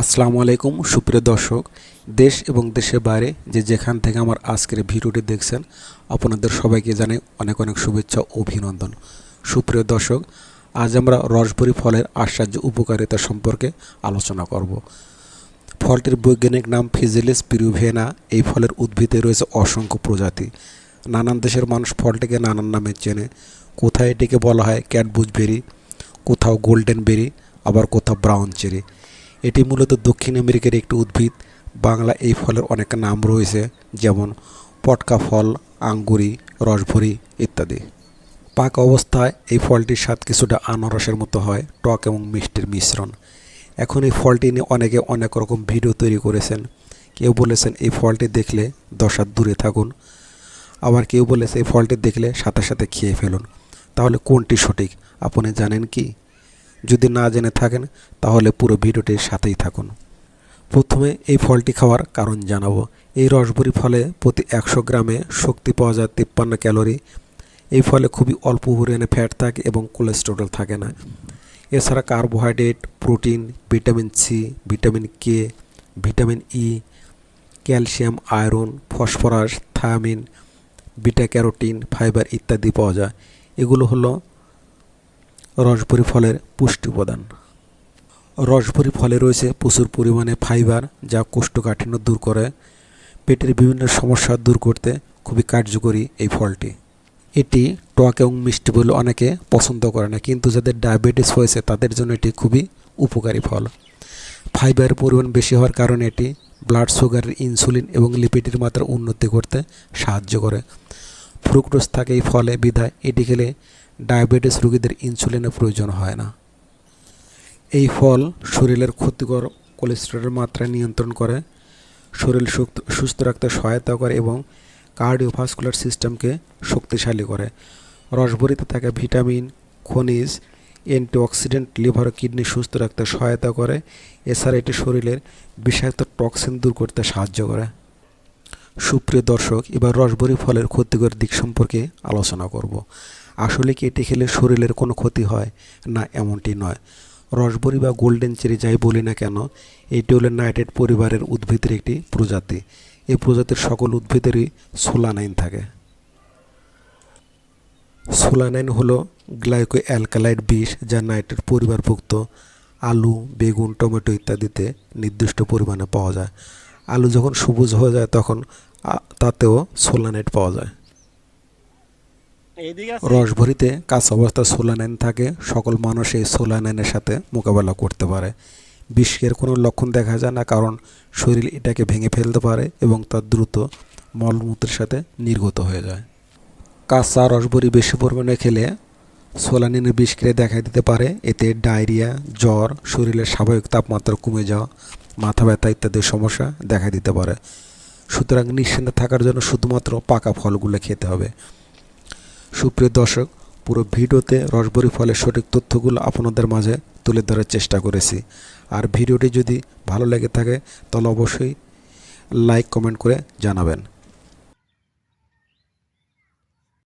আসসালামু আলাইকুম, সুপ্রিয় দর্শক। দেশ এবং দেশের বাইরে যে যেখান থেকে আমার আজকের ভিডিওটি দেখছেন, আপনাদের সবাইকে জানাই অনেক অনেক শুভেচ্ছা ও অভিনন্দন। সুপ্রিয় দর্শক, আজ আমরা রসবরি ফলের আশ্চর্য উপকারিতা সম্পর্কে আলোচনা করব। ফলটির বৈজ্ঞানিক নাম ফিজিলিস পিরুভেনা এই ফলের উদ্ভিদে রয়েছে অসংখ্য প্রজাতি। নানান দেশের মানুষ ফলটিকে নানান নামে চেনে। কোথায় এটিকে বলা হয় ক্যাটবুজ বেরি, কোথাও গোল্ডেন বেরি, আবার কোথাও ব্রাউন চেরি। এটি মূলত দক্ষিণ আমেরিকার একটি উদ্ভিদ। বাংলা এই ফলের অনেক নাম রয়েছে, যেমন পটকা ফল, আঙ্গুরি, রসভরি ইত্যাদি। পাক অবস্থায় এই ফলটির স্বাদ কিছুটা আনারসের মতো হয়, টক এবং মিষ্টির মিশ্রণ। এখন এই ফলটি নিয়ে অনেকে অনেক রকম ভিডিও তৈরি করেছেন। কেউ বলেছেন এই ফলটি দেখলে দশ হাত দূরে থাকুন। আবার কেউ বলেছে এই ফলটি দেখলে সাথে সাথে খেয়ে ফেলুন। তাহলে কোনটি সঠিক? আপনি জানেন কি? যদি না জেনে থাকেন, তাহলে পুরো ভিডিওটির সাথেই থাকুন। প্রথমে এই ফলটি খাওয়ার কারণ জানাব। এই রসবরি ফলে প্রতি একশো গ্রামে শক্তি পাওয়া যায় তিপ্পান্ন ক্যালোরি। এই ফলে খুবই অল্প পরিমাণে ফ্যাট থাকে এবং কোলেস্টেরল থাকে না। এছাড়া carbohydrate, protein, vitamin C, vitamin K, vitamin E, calcium, iron, phosphorus, thiamine, beta carotene, fibre ইত্যাদি পাওয়া যায়। এগুলো হলো রসভরি ফলের পুষ্টি উপাদান। রসভরি ফলে রয়েছে প্রচুর পরিমাণে ফাইবার যা কোষ্ঠকাঠিন্য দূর করে। পেটের বিভিন্ন সমস্যা দূর করতে খুবই কার্যকরী এই ফলটি। এটি টক এবং মিষ্টি বলে অনেকে পছন্দ করে না, কিন্তু যাদের ডায়াবেটিস হয়েছে তাদের জন্য এটি খুবই উপকারী ফল। ফাইবারের পরিমাণ বেশি হওয়ার কারণে এটি ব্লাড সুগারের ইনসুলিন এবং লিপিডের মাত্রা উন্নতি করতে সাহায্য করে। ফ্রুক্টোজ থাকে এই ফলে বিধায় এটি খেলে ডায়াবেটিস রোগীদের ইনসুলিনের প্রয়োজন হয় না। এই ফল শরীরের ক্ষতিকর কোলেস্টেরলের মাত্রা নিয়ন্ত্রণ করে, শরীর সুস্থ রাখতে সহায়তা করে এবং কার্ডিওভাস্কুলার সিস্টেমকে শক্তিশালী করে। রসভরিতে থাকা ভিটামিন, খনিজ, অ্যান্টিঅক্সিডেন্ট, লিভার, কিডনি সুস্থ রাখতে সহায়তা করে। এছাড়া এটি শরীরের বিষাক্ত টক্সিন দূর করতে সাহায্য করে। সুপ্রিয় দর্শক, এবার রসবরি ফলের ক্ষতিকর দিক সম্পর্কে আলোচনা করব। আসলে কি এটি খেলে শরীরের কোনো ক্ষতি হয়? না, এমনটি নয়। রসবরি বা গোল্ডেন চেরি যাই বলি না কেন, এটি হলো নাইটেড পরিবারের উদ্ভিদের একটি প্রজাতি। এই প্রজাতির সকল উদ্ভিদেরই সোলানাইন থাকে। সোলানাইন হলো গ্লাইকো অ্যালকালাইড বিষ যা নাইট্রেট পরিবারভুক্ত আলু, বেগুন, টমেটো ইত্যাদিতে নির্দিষ্ট পরিমাণে পাওয়া যায়। আলু যখন সবুজ হয়ে যায় তখন তাতেও সোলানাইট পাওয়া যায়। রসভরিতে কাঁচা অবস্থায় সোলানাইন থাকে সকল মানুষ এই সোলানাইনের সাথে মোকাবেলা করতে পারে। বিষের কোনো লক্ষণ দেখা যায় না কারণ শরীর এটাকে ভেঙে ফেলতে পারে এবং তা দ্রুত মলমূত্রের সাথে নির্গত হয়ে যায়। কাঁচা রসবরি বেশি পরিমাণে খেলে সোলানিনের বিষক্রিয়া দেখা দিতে পারে। এতে ডায়রিয়া জ্বর শরীরের স্বাভাবিক তাপমাত্রা কমে যাওয়া মাথা ব্যথা ইত্যাদি সমস্যা দেখা দিতে পারে। সুতরাং নিশ্চিন্তে থাকার জন্য শুধুমাত্র পাকা ফলগুলো খেতে হবে। সুপ্রিয় দর্শক, পুরো ভিডিওতে রসবরি ফলের সঠিক তথ্যগুলো আপনাদের মাঝে তুলে ধরার চেষ্টা করেছি। আর ভিডিওটি যদি ভালো লেগে থাকে, তাহলে অবশ্যই লাইক, কমেন্ট করে জানাবেন।